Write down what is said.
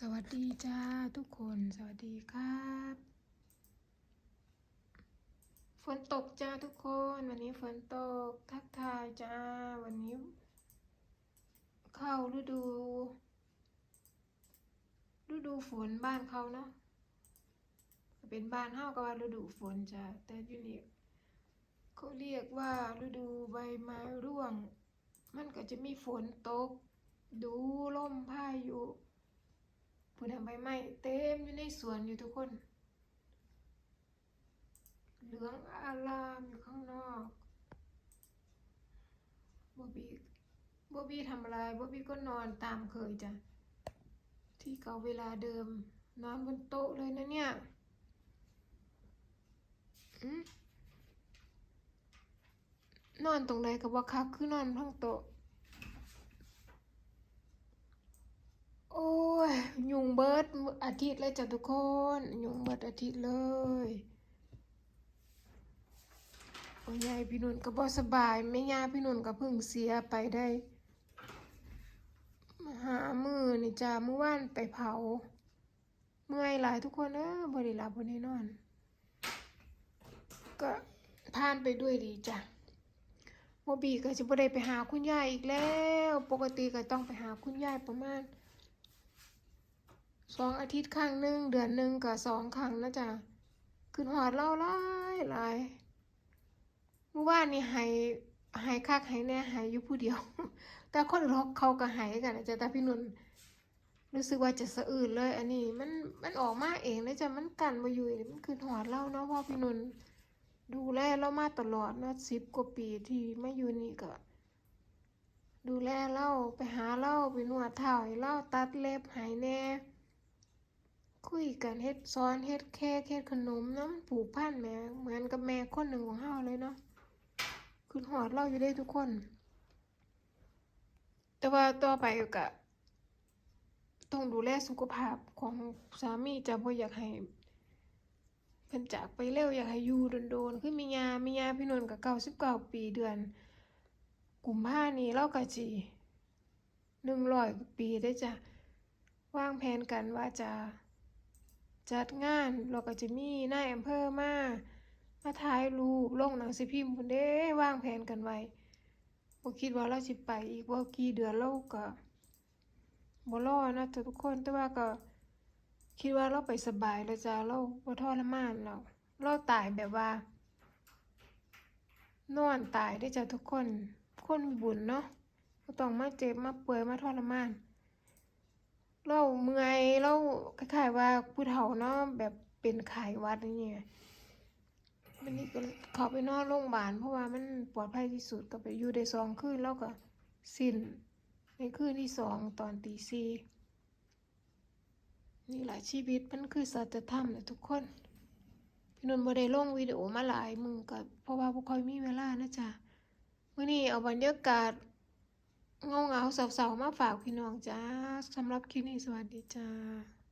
สวัสดีจ้าทุกคนสวัสดีครับฝนตกจ้าทุกคน วันนี้ฝนตกทักทายจ้าวันนี้ เข้าฤดูฤดูฝนบ้านเขาเนาะเป็นบ้านเฮาก็ว่าฤดูฝนจ้าแต่อยู่นี่เขาเรียกว่าฤดูใบไม้ร่วง มันก็จะมีฝนตก ดูลมพายุ ผู้นำใบไม้เต็มอยู่ในสวนอยู่ทุกคน เหลืองอารามอยู่ข้างนอกบอบบี้บอบบี้ทำอะไรบอบบี้ก็นอนตามเคยจ้ะ ที่เก่าเวลาเดิม นอนบนโต๊ะเลยนะเนี่ยนอนตรงไหนกับว่าคักคือนอนทั้งโต๊ะ โอ้ ยุงเบิดอาทิตย์เลยจ้ะทุกคน ยุงเบิดอาทิตย์เลยโอ้ยายพี่นุ่นก็บ่สบายแม่ย่าพี่นุ่นก็เพิ่งเสียไปได้หามือนี่จ้าเมื่อวานไปเผา เมื่อยหลายทุกคนเออบ่ได้หลับบ่ได้นอน ก็ผ่านไปด้วยดีจ้ะโมบีก็จะบ่ได้ไปหาคุณยายอีกแล้ว ปกติก็ต้องไปหาคุณยายประมาณ สองอาทิตย์ครั้งหนึ่งเดือนหนึ่งกับสองครั้งนะจ๊ะขึ้นหอดเล่าหลายหลายเมื่อวานนี่หายหายคักหายแน่หายอยู่ผู้เดียว แต่คนอื่นเขาก็หายกันนะจ๊ะแต่พี่นุ่นรู้สึกว่าจะสะอื่นเลย อันนี้มันมันออกมาเองนะจ๊ะมันกันมาอยู่มันขึ้นหอดเล่าเนาะพราะพี่นุ่นดูแลเรามาตลอดเนาะสิบกว่าปีที่มาอยู่นี่ก็ดูแลเล่าไปหาเล่าไปนวดเท้าให้เล่าตัดเล็บหายแน่ คุยกันเฮ็ดซ้อนเฮ็ดแค่เฮ็ดขนมน้ำผูกพันแม่เหมือนกับแม่คนหนึ่งของเฮาเลยเนาะคือหอดเราอยู่ได้ทุกคน แต่ว่าต่อไปก็ต้องดูแลสุขภาพของสามีจะบ่อยากให้เพิ่นจากไปเร็วอยากให้อยู่โดนๆคือมียามียาพี่นนท์ก็เก้าสิบเก้าปีเดือนกลุ่มภานี้เราก็สิหนึ่งร้อยปีได้จ้ะวางแผนกันว่าจะ จัดงานเราก็จะมีนายอำเภอมามาถ่ายรูปลงหนังสือพิมพ์พุ่นเด้วางแผนกันไว้บ่คิดว่าเราสิไปอีกบ่กี่เดือนเราก็บ่รอนะทุกคนแต่ว่าก็คิดว่าเราไปสบายแล้วจ้าเราบ่ทรมานเราเราตายแบบว่า นอนตายได้จ้ะทุกคน คนบุญเนาะบ่ต้องมาเจ็บมาป่วยมาทรมาน เราเมื่อยเราคล้ายๆว่าผู้เฒ่าเนาะแบบเป็นไข้วัดอย่างวันนี้ก็ขาไปนอนโรงพยาบาล เพราะว่ามันปลอดภัยที่สุดก็ไปอยู่ได้สองคืนแล้วก็สิ้นในคืนที่สองตอนตีสี่นี่แหละชีวิตมันคือสัจธรรมนะทุกคน พี่นนท์บ่ได้ลงวิดีโอมาหลายมือก็เพราะว่าบ่ค่อยมีเวลานะจ๊ะมื้อนี้เอาบรรยากาศ เงาเงาสาวๆมาฝากพี่น้องจ้าสำหรับคลิปนี้สวัสดีจ้า